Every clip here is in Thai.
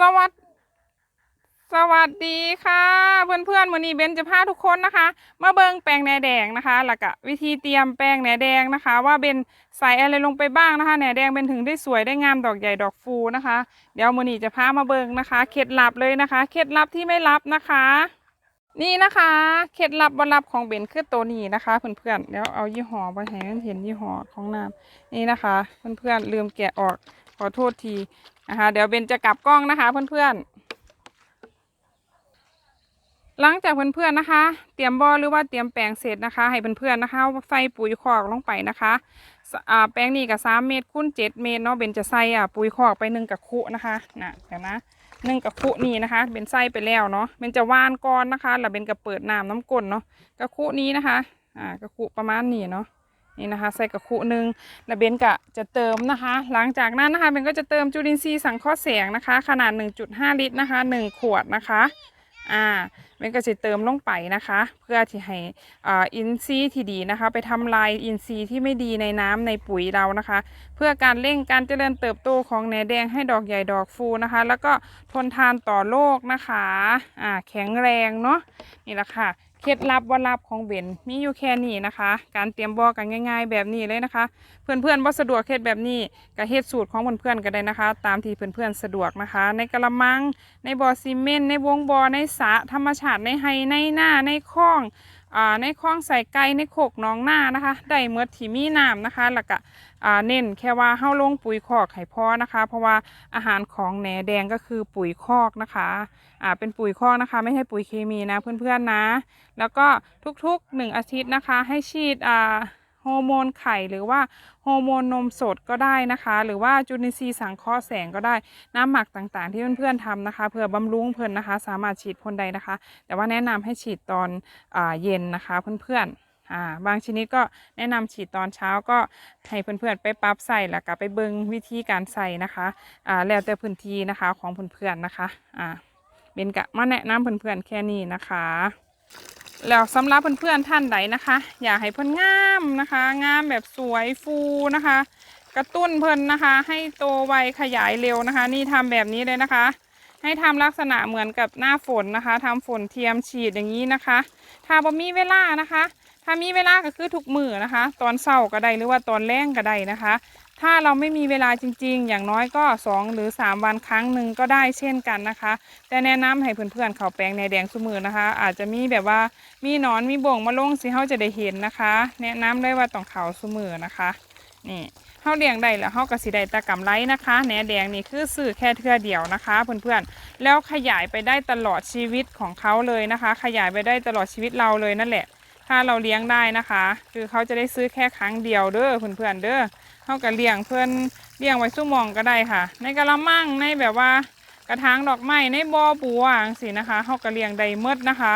สวัสดสวัสดีค่ะ เพื่อนเพื่อนๆมือนี้เบนจะพาทุกคนนะคะ มาเบิงแปลงแหนแดงนะคะแล้วก็วิธีเตรียมแปลงแหนแดงนะคะ ว่าเบนใส่อะไรลงไปบ้างนะคะแหนแดงเบนถึงได้สวยได้งามดอกใหญ่ดอกฟูนะคะ เดี๋ยวมือนี้จะพามาเบิงนะคะเคล็ดลับเลยนะคะเคล็ดลับที่ไม่ลับนะคะ นี่นะคะเคล็ดลับบลับของเบนคือตัวนี้นะคะ เพื่อนๆเดี๋ยวเอายี่ห้อไปให้เห็นยี่ห้อของน้ำนี่นะคะ เพื่อนๆลืมแกะออก ขอโทษทีนะคะเดี๋ยวเบนจะกลับกล้องนะคะเพื่อนๆ หลังจากเพื่อนๆนะคะ เตรียมบอหรือว่าเตรียมแปลงเสร็จนะคะ ให้เพื่อนๆนะคะ ใส่ปุ๋ยคอกลงไปนะคะแปลงนี้กับสามเมตรคูณเจ็ดเมตรเนาะเบนจะใส่อะปุ๋ยคอกไปหนึ่งกับคุนะคะนะเดี๋ยวนะหนึ่งกับคุนี่นะคะเบนใส่ไปแล้วเนาะเบนจะว่านก้อนนะคะแล้วเบนก็เปิดน้ำน้ำก้นเนาะกระคุนี้นะคะ อ่ากระคุประมาณนี้เนาะ นี่นะคะ ใส่กระคุหนึ่งแล้วเบนก็จะเติมนะคะ หลังจากนั้นนะคะเบนก็จะเติมจุลินทรีย์สังเคราะห์แสงนะคะ ขนาด 1.5 ลิตรนะคะหนึ่งขวดนะคะอ่าเบนก็จะเติมลงไปนะคะ เพื่อที่ให้อ่าอินทรีย์ที่ดีนะคะ ไปทำลายอินทรีย์ที่ไม่ดีในน้ำในปุ๋ยเรานะคะ เพื่อการเร่งการเจริญเติบโตของแหนแดงให้ดอกใหญ่ดอกฟูนะคะ แล้วก็ทนทานต่อโรคนะคะอ่าแข็งแรงเนาะนี่แหละค่ะ เคล็ดลับว่าลับของเบนมีอยู่แค่นี้นะคะ การเตรียมบอกันง่าย ๆ แบบนี้เลยนะคะ เพื่อนๆว่าสะดวกเฮ็ดแบบนี้ก็เฮ็ดสูตรของเพื่อนๆก็ได้นะคะ ตามที่เพื่อนๆสะดวกนะคะ ในกระมังในบ่อซีเมนต์ในวงบ่อในสระธรรมชาติในไฮในหน้าในคลอง ในคลองใส่ไก่ในโคกน้องหน้านะคะ ได้เมื่อที่มีน้ำนะคะ แล้วก็เน้นแค่ว่าเฮาลงปุ๋ยคอกให้พอนะคะ เพราะว่าอาหารของแหนแดงก็คือปุ๋ยคอกนะคะอ่าเป็นปุ๋ยคอกนะคะ ไม่ใช่ปุ๋ยเคมีนะเพื่อนๆนะ แล้วก็ทุกๆหนึ่งอาทิตย์นะคะ ให้ฉีดอ่า ฮอร์โมนไข่หรือว่าฮอร์โมนนมสดก็ได้นะคะ หรือว่าจุลินทรีย์สังเคราะห์แสงก็ได้น้ำหมักต่างๆ ที่เพื่อนๆทำนะคะเพื่อบำรุงเพื่อนนะคะ สามารถฉีดพ่นใดนะคะ แต่ว่าแนะนำให้ฉีดตอนอเย็นนะคะเพื่อนๆบางชนิดก็แนะนำฉีดตอนเช้าก็ให้เพื่อนๆไปปรับใส่แล้วก็ไปเบิงวิธีการใส่นะคะแล้วแต่พื้นที่นะคะของเพื่อนๆนะคะเบนกะมาแนะนำเพื่อนๆแค่นี้นะคะ แล้วสำหรับเพื่อนๆท่านใดนะคะ อยากให้เพื่อนงามนะคะ งามแบบสวยฟูนะคะ กระตุ้นเพิ่อนนะคะ ให้โตไวขยายเร็วนะคะ นี่ทำแบบนี้เลยนะคะ ให้ทำลักษณะเหมือนกับหน้าฝนนะคะทำฝนเทียมฉีดอย่างนี้นะคะ ถ้าบ่มีเวลานะคะ ถ้ามีเวลาก็คือทุกมือนะคะ ตอนเช้าก็ได้หรือว่าตอนแรงก็ได้นะคะ ถ้าเราไม่มีเวลาจริง ๆ อย่างน้อยก็ 2 หรือ 3 วันครั้งหนึ่งก็ได้เช่นกันนะคะ แต่แนะนำให้เพื่อนๆเขาแปลงในแดงสมือนะคะ อาจจะมีแบบว่ามีหนอนมีบ่งมาลงสิเขาจะได้เห็นนะคะ แนะนำได้ว่าต้องเขาสมือนะคะนี่เขาเลี้ยงได้แล้วเขาก็สิได้ตะกำไรนะคะแหนแดงนี่คือสื่อแค่เทือเดียวนะคะเพื่อนๆแล้วขยายไปได้ตลอดชีวิตของเขาเลยนะคะ ขยายไปได้ตลอดชีวิตเราเลยนั่นแหละ ถ้าเราเลี้ยงได้นะคะ คือเขาจะได้ซื้อแค่ครั้งเดียวเด้อเพื่อนๆเด้อ เขาก็เลี้ยงเพื่อนเลี้ยงไว้สู้มองก็ได้ค่ะ ในกระมังในแบบว่ากระถางดอกไม้ในบ่อปูอ่างสินะคะเขาก็เลี้ยงได้เมดนะคะ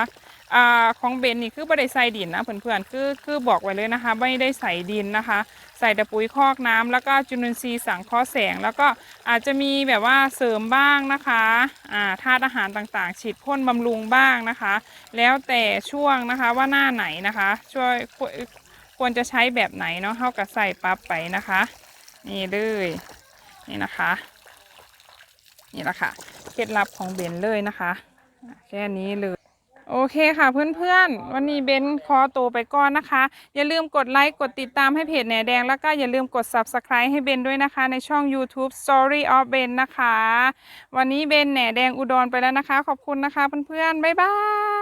อ่าของเบนนี่คือไม่ได้ใส่ดินนะเพื่อนๆคือคือบอกไว้เลยนะคะ ไม่ได้ใส่ดินนะคะ ใส่แต่ปุ๋ยคอกน้ำแล้วก็จุลินทรีย์สังเคราะห์แสง แล้วก็อาจจะมีแบบว่าเสริมบ้างนะคะอ่าธาตุอาหารต่างๆ ฉีดพ่นบำรุงบ้างนะคะ แล้วแต่ช่วงนะคะว่าหน้าไหนนะคะ ช่วย ควรจะใช้แบบไหนเนาะเท่ากับใส่ปั๊บไปนะคะ นี่เลยนี่นะคะ นี่แหละค่ะเคล็ดลับของเบนเลยนะคะแค่นี้เลยโอเคค่ะเพื่อนๆ วันนี้เบนขอตัวไปก่อนนะคะ อย่าลืมกดไลค์กดติดตามให้เพจแหนแดง แล้วก็อย่าลืมกด subscribe ให้เบนด้วยนะคะ ในช่อง YouTube Story of Ben นะคะ วันนี้เบนแหนแดงอุดรไปแล้วนะคะ ขอบคุณนะคะเพื่อนๆ บ๊ายบาย